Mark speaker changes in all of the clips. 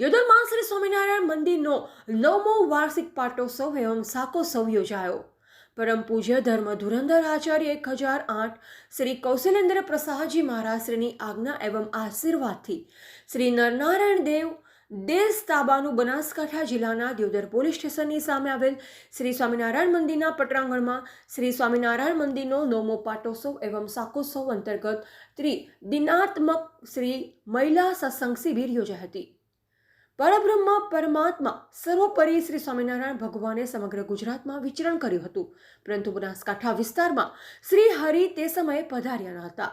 Speaker 1: દ્યોદરમાં શ્રી સ્વામિનારાયણ મંદિરનો નવમો વાર્ષિક પાટોત્સવ એવં સાકોત્સવ યોજાયો. પરમ પૂજ્ય ધર્મ ધુરંધર આચાર્ય એક હજાર આઠ શ્રી કૌશલેન્દ્ર પ્રસાદજી મહારાજશ્રીની આજ્ઞા એવં આશીર્વાદથી શ્રી નરનારાયણ દેવ દેશ તાબાનું બનાસકાંઠા જિલ્લાના દિયોદર પોલીસ સ્ટેશનની સામે આવેલ શ્રી સ્વામિનારાયણ મંદિરના પટરાંગણમાં શ્રી સ્વામિનારાયણ મંદિરનો નવમો પાટોત્સવ એવં સાકોત્સવ અંતર્ગત ત્રિદિનાત્મક શ્રી મહિલા સત્સંગ શિબિર યોજાઈ હતી. પરબ્રહ્મ પરમાત્મા સર્વોપરી શ્રી સ્વામિનારાયણ ભગવાને સમગ્ર ગુજરાતમાં વિચરણ કર્યું હતું. પરંતુ બનાસકાંઠા વિસ્તારમાં શ્રી હરિ તે સમયે પધાર્યા ન હતા.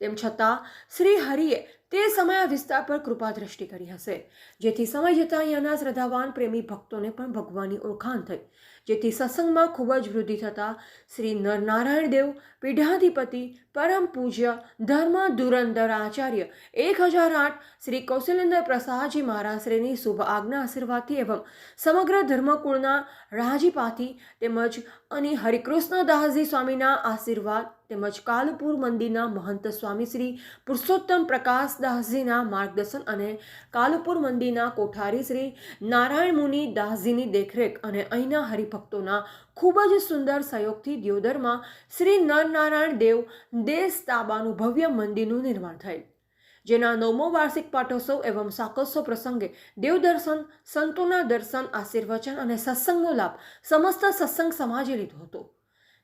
Speaker 1: તેમ છતાં શ્રી હરિએ તે સમયે આ વિસ્તાર પર કૃપા દ્રષ્ટિ કરી હશે. જેથી સમય જતાં અહીંયાના શ્રદ્ધાવાન પ્રેમી ભક્તોને પણ ભગવાનની ઓળખાણ થઈ. જેથી સત્સંગમાં ખૂબ જ વૃદ્ધિ થતાં શ્રી નરનારાયણ દેવ, પીઢાધિપતિ, પરમ પૂજ્ય, ધર્મ ધુરંધર આચાર્ય, એક હજાર આઠ શ્રી કૌશલેન્દ્ર પ્રસાદજી મહારાજશ્રીની શુભ આજ્ઞા આશીર્વાદથી એવં સમગ્ર ધર્મકુળના રાજીપાથી તેમજ અને હરિકૃષ્ણદાસજી સ્વામીના આશીર્વાદ તેમજ કાલપુર મંદિરના મહંત સ્વામી શ્રી પુરુષોત્તમ પ્રકાશ દાસજીના માર્ગદર્શન અને કાલુપુર મંદિરના કોઠારી શ્રી નારાયણ મુનિ દાસજીની દેખરેખ અને અહીંના હરિભક્તોના ખૂબ જ સુંદર સહયોગથી દિયોદરમાં શ્રી નરનારાયણ દેવ દેશ તાબાનું ભવ્ય મંદિરનું નિર્માણ થયેલ. જેના નવમો વાર્ષિક પાઠોત્સવ એવં સાકોત્સવ પ્રસંગે દેવદર્શન, સંતોના દર્શન, આશીર્વચન અને સત્સંગનો લાભ સમસ્ત સત્સંગ સમાજે લીધો હતો.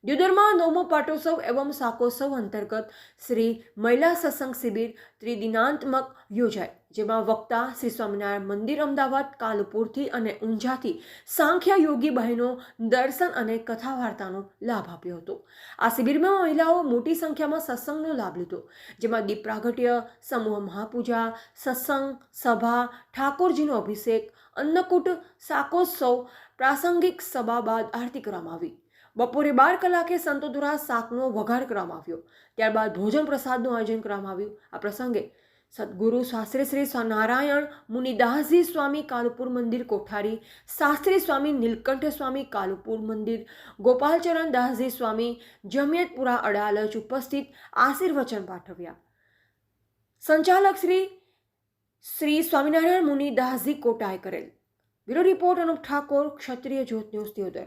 Speaker 1: દ્યુદરમાં નવમો પાટોત્સવ એવમ સાકોત્સવ અંતર્ગત શ્રી મહિલા સત્સંગ શિબિર ત્રિદિનાંતમક યોજાય, જેમાં વક્તા શ્રી સ્વામિનારાયણ મંદિર અમદાવાદ, કાલુપુરથી અને ઊંઝાથી સાંખ્યા યોગી બહેનો દર્શન અને કથા વાર્તાનો લાભ આપ્યો હતો. આ શિબિરમાં મહિલાઓ મોટી સંખ્યામાં સત્સંગનો લાભ લીધો, જેમાં દીપ પ્રાગટ્ય, સમૂહ મહાપૂજા, સત્સંગ, સભા, ઠાકોરજીનો અભિષેક, અન્નકૂટ શાકોત્સવ પ્રાસંગિક સભા બાદ આરતી કરવામાં આવી. બપોરે બાર કલાકે સંતો દ્વારા શાકનો વઘાર કરવામાં આવ્યો. ત્યારબાદ ભોજન પ્રસાદનું આયોજન કરવામાં આવ્યું. આ પ્રસંગે સદગુરુ શાસ્ત્રી શ્રી નારાયણ મુનિદાસજી સ્વામી કાલુપુર મંદિર કોઠારી, શાસ્ત્રી સ્વામી નીલકંઠ સ્વામી કાલુપુર મંદિર, ગોપાલચરણ દાસજી સ્વામી જમિયતપુરા અડાલજ ઉપસ્થિત આશીર્વચન પાઠવ્યા. સંચાલક શ્રી શ્રી સ્વામિનારાયણ મુનિ દાસજી કોટાએ કરેલ. Bureau report Anup Thakor, Kshatriya Jyot news, Deodar.